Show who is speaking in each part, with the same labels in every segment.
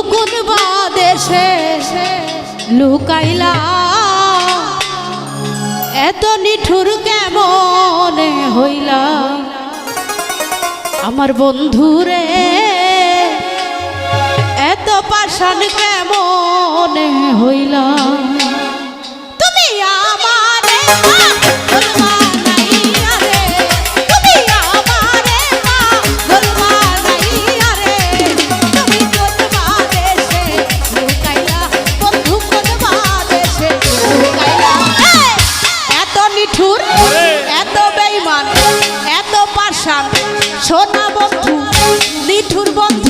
Speaker 1: লুকুন বাদেশে লুকাইলা। এত নিঠুর কেমন হইলা? আমার বন্ধুরে, এত পাশান কেমন হইলা? তুমি আমার নিঠুর বন্ধ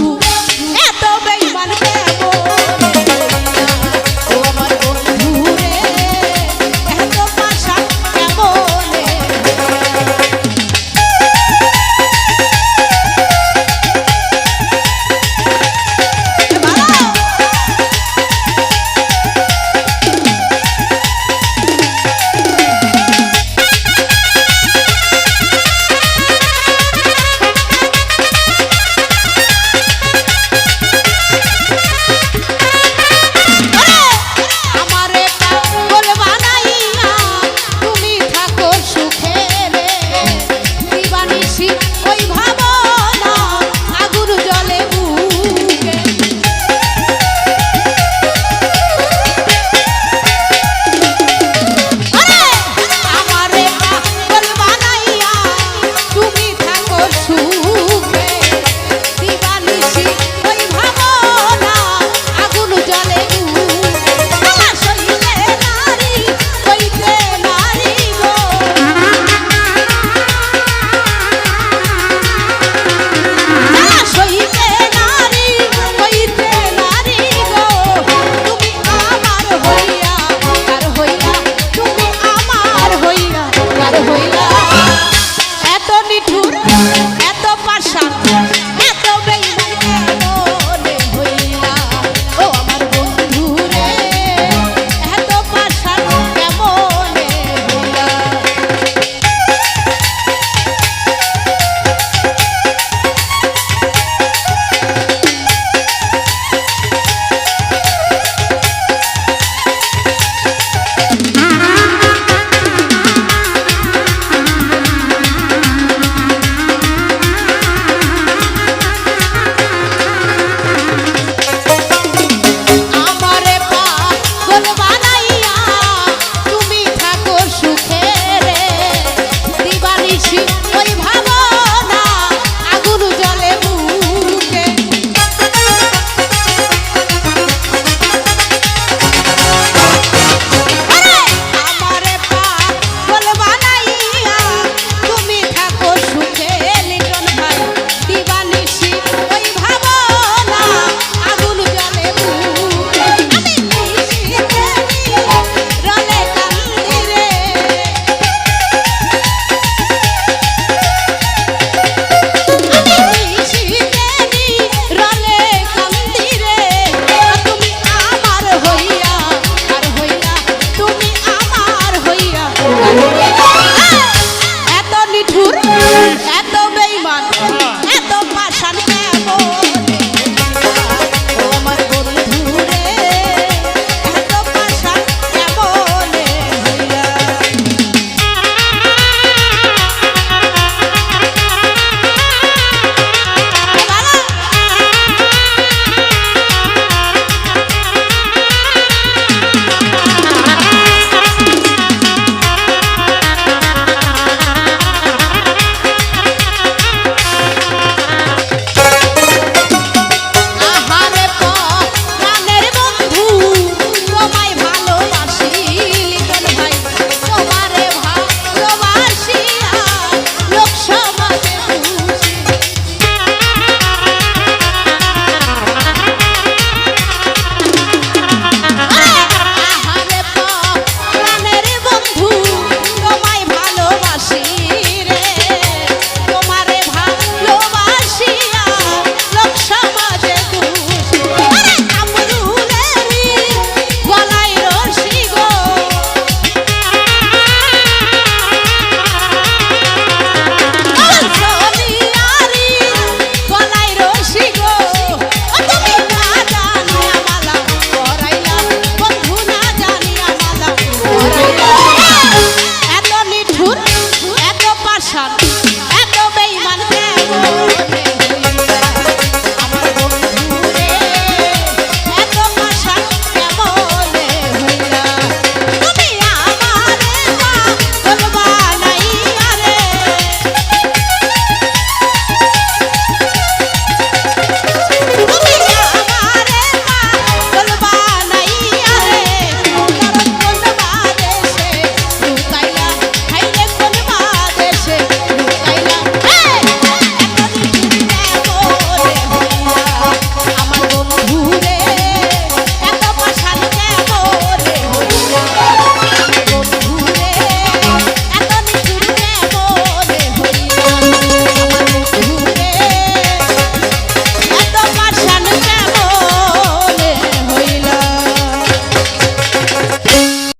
Speaker 1: champion.